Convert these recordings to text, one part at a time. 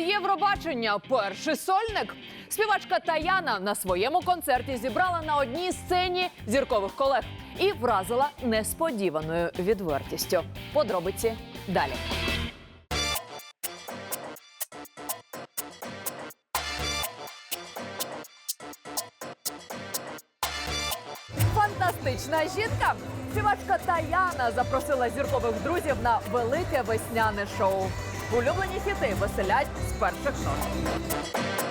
Євробачення перший сольник. Співачка Таяна на своєму концерті зібрала на одній сцені зіркових колег і вразила несподіваною відвертістю. Подробиці далі. Фантастична жінка. Співачка Таяна запросила зіркових друзів на велике весняне шоу. Улюблені хіти веселять з перших нот.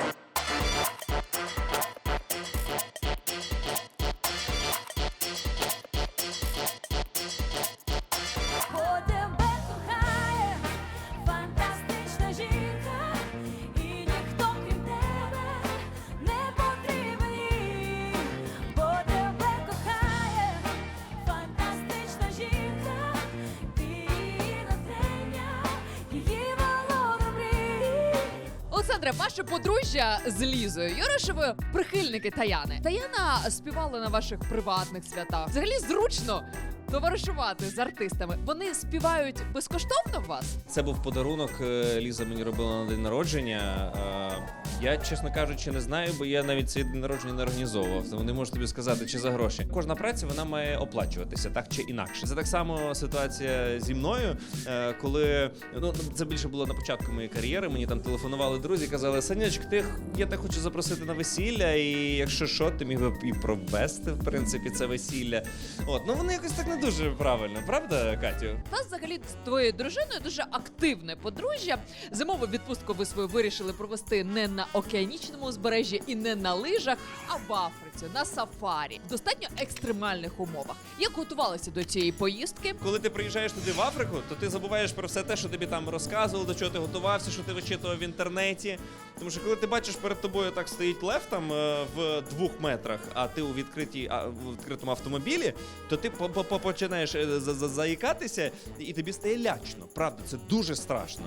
Олександре, ваше подружжя з Лізою Юришевою прихильники Таяни. Таяна співала на ваших приватних святах. Взагалі зручно товаришувати з артистами. Вони співають безкоштовно в вас. Це був подарунок. е, Ліза мені робила на день народження. Е, Я, чесно кажучи, не знаю, бо я навіть цей день народження не організовував. Тому не можу тобі сказати, чи за гроші. Кожна праця вона має оплачуватися так чи інакше. Це так само ситуація зі мною, е, коли ну це більше було на початку моєї кар'єри. Мені там телефонували друзі, казали: Санячк, ти я тебе хочу запросити на весілля, і якщо що, ти міг би і провести в принципі це весілля. От ну воно якось так не дуже правильно, правда, Катю? У вас взагалі з твоєю дружиною дуже активне подружжя. Зимову відпустку ви свою вирішили провести не на океанічному узбережжі і не на лижах, а в Африці на сафарі в достатньо екстремальних умовах. Як готувалися до цієї поїздки? Коли ти приїжджаєш туди в Африку, то ти забуваєш про все те, що тобі там розказували, до чого ти готувався, що ти вичитував в інтернеті. Тому що коли ти бачиш перед тобою так стоїть лев там е, в двох метрах, а ти у відкритій в відкритому автомобілі, то ти по- по- по- починаєш е, за- за- заїкатися, і тобі стає лячно. Правда, це дуже страшно.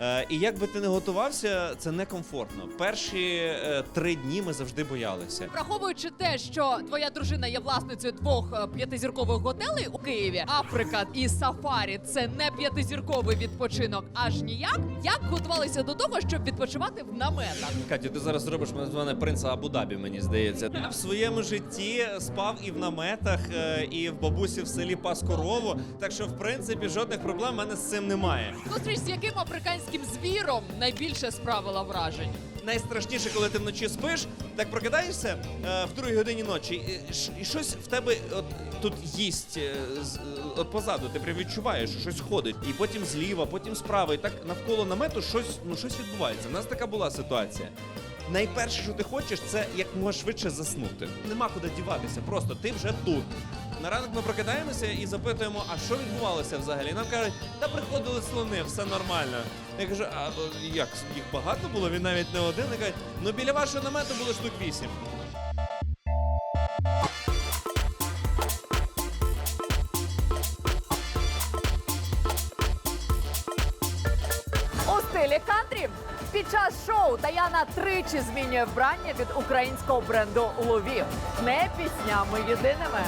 Е, і як би ти не готувався, це некомфортно. Перші е, три дні ми завжди боялися. Враховуючи те, що твоя дружина є власницею двох е, п'ятизіркових готелей у Києві, Африка і Сафарі це не п'ятизірковий відпочинок, аж ніяк. Як готувалися до того, щоб відпочивати в наметах? Катю, ти зараз зробиш мене з принца Абу-Дабі, мені здається. Я в своєму житті спав і в наметах, е, і в бабусі в селі пас корову. Так що, в принципі, жодних проблем в мене з цим немає. Зустріч з яким африканським звіром найбільше справила вражень? Найстрашніше, коли ти вночі спиш, так прокидаєшся е, в другій годині ночі, і, і щось в тебе от тут їсть е, з- е, от позаду. Ти прям відчуваєш, що щось ходить, і потім зліва, потім справа, і так навколо намету щось ну щось відбувається. У нас така була ситуація. Найперше, що ти хочеш, це як можна швидше заснути. Нема куди діватися, просто ти вже тут. На ранок ми прокидаємося і запитуємо, а що відбувалося взагалі? Нам кажуть, та приходили слони, все нормально. Я кажу, а як їх багато було? Він навіть не один. І кажуть, ну біля вашого намету було штук вісім. У стилі кантрі під час шоу Таяна тричі змінює вбрання від українського бренду Лові. Не піснями єдиними.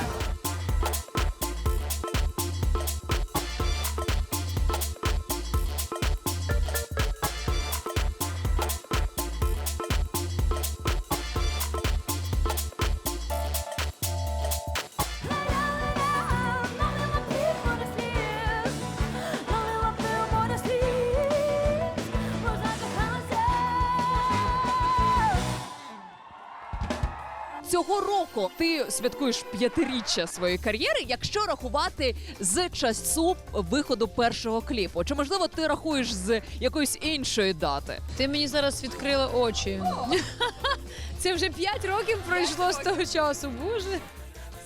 Цього року ти святкуєш п'ятиріччя своєї кар'єри, якщо рахувати з часу виходу першого кліпу. Чи можливо ти рахуєш з якоїсь іншої дати? Ти мені зараз відкрила очі. Це вже 5 років пройшло з того часу. Боже.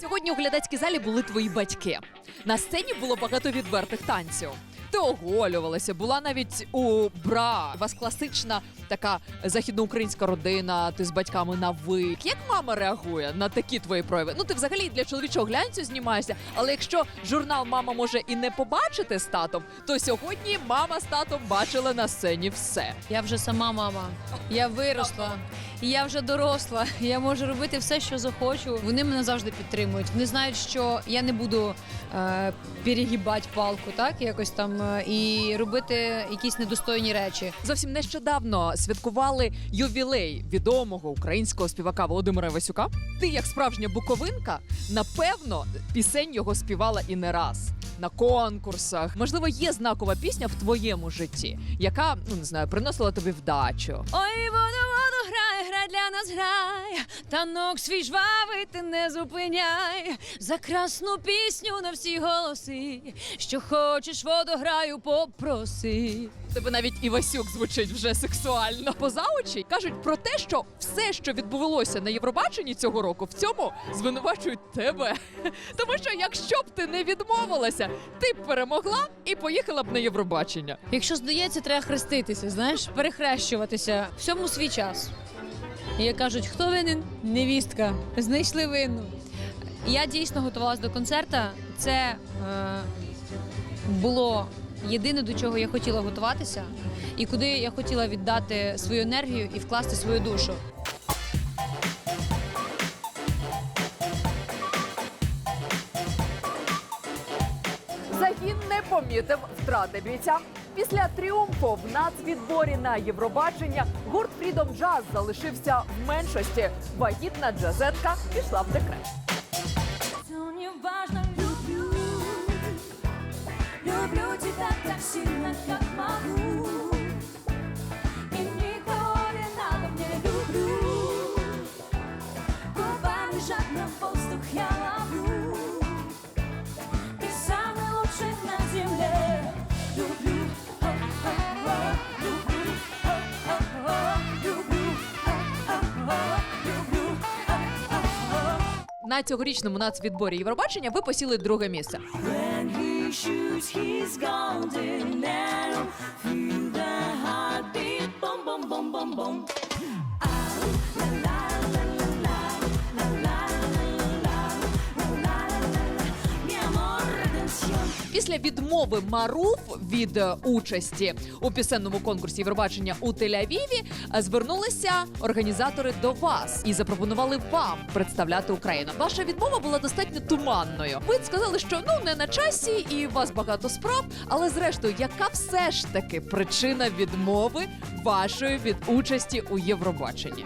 Сьогодні у глядацькій залі були твої батьки. На сцені було багато відвертих танців. Ти оголювалася, була навіть у бра. У вас класична така західноукраїнська родина. Ти з батьками на ви. Як мама реагує на такі твої прояви? Ну ти взагалі для чоловічого глянцю знімаєшся. Але якщо журнал мама може і не побачити з татом, то сьогодні мама з татом бачили на сцені все. Я вже сама мама. Я виросла. і я вже доросла. Я можу робити все, що захочу. Вони мене завжди підтримують. Вони знають, що я не буду е, перегибати палку, так якось там е, і робити якісь недостойні речі. Зовсім нещодавно святкували ювілей відомого українського співака Володимира Васюка. Ти, як справжня буковинка, напевно, пісень його співала і не раз. На конкурсах можливо є знакова пісня в твоєму житті, яка ну не знаю, приносила тобі вдачу. Ой, грай для нас грай. Танок свій жвавий ти не зупиняй. За красну пісню на всі голоси. Що хочеш, воду граю, попроси. Тебе навіть Івасюк звучить вже сексуально. Поза очі кажуть про те, що все, що відбувалося на Євробаченні цього року, в цьому звинувачують тебе. Тому що якщо б ти не відмовилася, ти б перемогла і поїхала б на Євробачення. Якщо здається, треба хреститися, знаєш, перехрещуватися. Всьому свій час. І як кажуть, хто винен? Невістка. Знайшли винну. Я дійсно готувалася до концерту. Це е, було єдине, до чого я хотіла готуватися, і куди я хотіла віддати свою енергію і вкласти свою душу. Загін не помітив втрати бійця. Після тріумфу в нацвідборі на Євробачення гурт Freedom Jazz залишився в меншості. Вагітна джазетка пішла в декрет. Люблю тебя так сильно, как Цьогорічному нацвідборі Євробачення ви посіли друге місце. When he shoots, Після відмови Маруф від е, участі у пісенному конкурсі Євробачення у Тель-Авіві е, звернулися організатори до вас і запропонували вам представляти Україну. Ваша відмова була достатньо туманною. Ви сказали, що ну не на часі, і у вас багато справ. Але зрештою, яка все ж таки причина відмови вашої від участі у Євробаченні?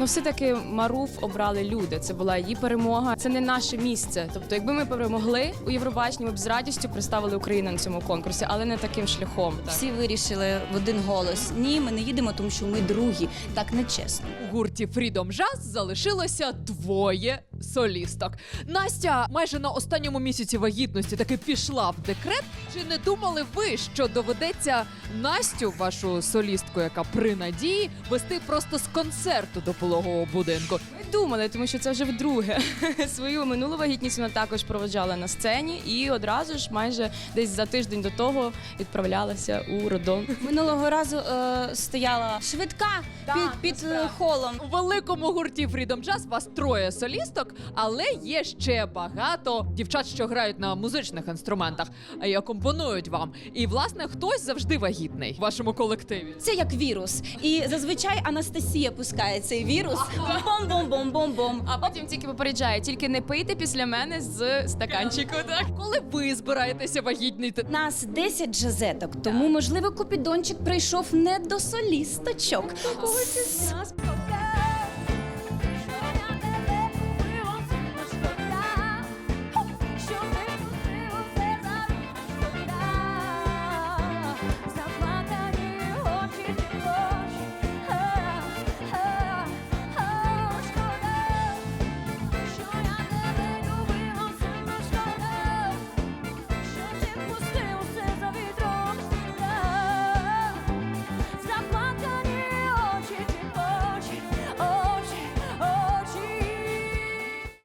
Ну, все-таки Маруф обрали люди. Це була її перемога. Це не наше місце. Тобто, якби ми перемогли у Євробаченні, ми б з радістю представили Україну на цьому конкурсі, але не таким шляхом. Всі вирішили в один голос. Ні, ми не їдемо, тому що ми другі. Так не чесно. У гурті Freedom Jazz залишилося двоє солісток. Настя майже на останньому місяці вагітності таки пішла в декрет. Чи не думали ви, що доведеться Настю, вашу солістку, яка при надії, вести просто з концерту до пологового будинку? Ми думали, тому що це вже вдруге. Свою минулу вагітність вона також проводжала на сцені і одразу ж майже десь за тиждень до того відправлялася у роддом. Минулого разу е, стояла швидка під, під е, холом. У великому гурті Freedom Jazz вас троє солісток, але є ще багато дівчат, що грають на музичних інструментах і акомпонують вам. І власне хтось завжди вагітний в вашому колективі. Це як вірус. І зазвичай Анастасія пускає цей вірус. Бом-бом-бом-бом-бом. А потім тільки попереджає, тільки не пийте після мене з стаканчику. Так Коли ви збираєтеся вагітніти? Нас 10 джазеток, тому можливо купідончик прийшов не до солісточок. Нас